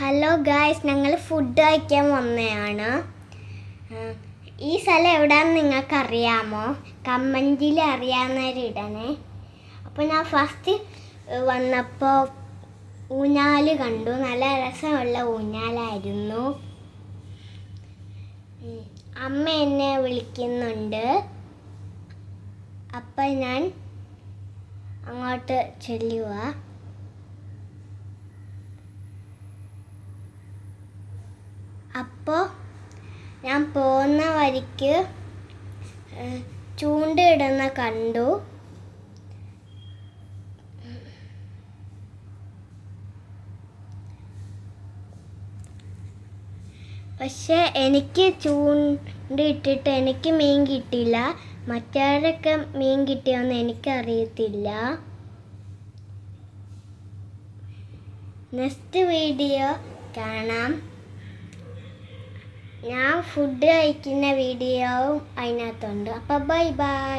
Hello guys ഞങ്ങൾ food കഴിക്കാൻ വന്നതാണ്. ഈ സ്ഥലം എവിടെയാണെന്ന് നിങ്ങൾക്കറിയാമോ? കമ്മഞ്ചിയിൽ അറിയാവുന്നവരിടണേ അപ്പോൾ ഞാൻ ഫസ്റ്റ് വന്നപ്പോൾ ഊഞ്ഞാൽ കണ്ടു. നല്ല രസമുള്ള ഊഞ്ഞാലായിരുന്നു. അമ്മ എന്നെ വിളിക്കുന്നുണ്ട്. അപ്പം ഞാൻ അങ്ങോട്ട് ചെല്ലുക അപ്പോൾ ഞാൻ പോകുന്ന വഴിക്ക് ചൂണ്ടിടുന്ന കണ്ടു. പക്ഷേ എനിക്ക് ചൂണ്ടിട്ടിട്ട് എനിക്ക് മീൻ കിട്ടിയില്ല. മറ്റാരൊക്കെ മീൻ കിട്ടിയോന്ന് എനിക്കറിയത്തില്ല. നെക്സ്റ്റ് വീഡിയോ കാണാം. ഞാൻ ഫുഡ് കഴിക്കുന്ന വീഡിയോവും അതിനകത്തുണ്ട്. അപ്പോൾ ബൈ ബൈ